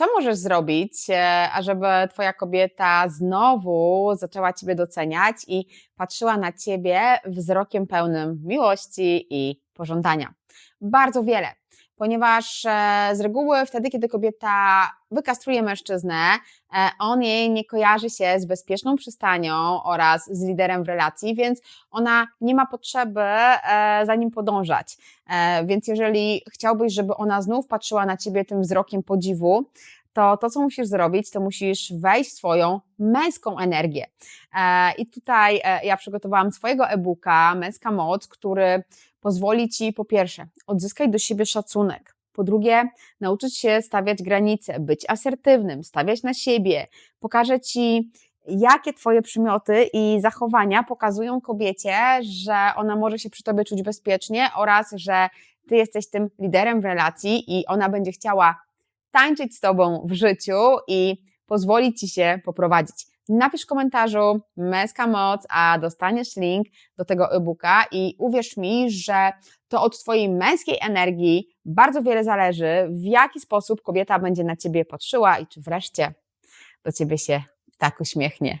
Co możesz zrobić, e, ażeby Twoja kobieta znowu zaczęła Ciebie doceniać i patrzyła na Ciebie wzrokiem pełnym miłości i pożądania? Bardzo wiele, ponieważ e, z reguły wtedy, kiedy kobieta wykastruje mężczyznę, e, on jej nie kojarzy się z bezpieczną przystanią oraz z liderem w relacji, więc ona nie ma potrzeby e, za nim podążać. Więc jeżeli chciałbyś, żeby ona znów patrzyła na ciebie tym wzrokiem podziwu, to to, co musisz zrobić, to musisz wejść swoją męską energię. E, I tutaj e, ja przygotowałam swojego e-booka Męska Moc, który pozwoli ci po pierwsze odzyskać do siebie szacunek, po drugie nauczyć się stawiać granice, być asertywnym, stawiać na siebie, pokaże ci jakie Twoje przymioty i zachowania pokazują kobiecie, że ona może się przy Tobie czuć bezpiecznie oraz, że Ty jesteś tym liderem w relacji i ona będzie chciała tańczyć z Tobą w życiu i pozwolić Ci się poprowadzić. Napisz w komentarzu męska moc, a dostaniesz link do tego e-booka i uwierz mi, że to od Twojej męskiej energii bardzo wiele zależy, w jaki sposób kobieta będzie na Ciebie patrzyła i czy wreszcie do Ciebie się tak uśmiechnie.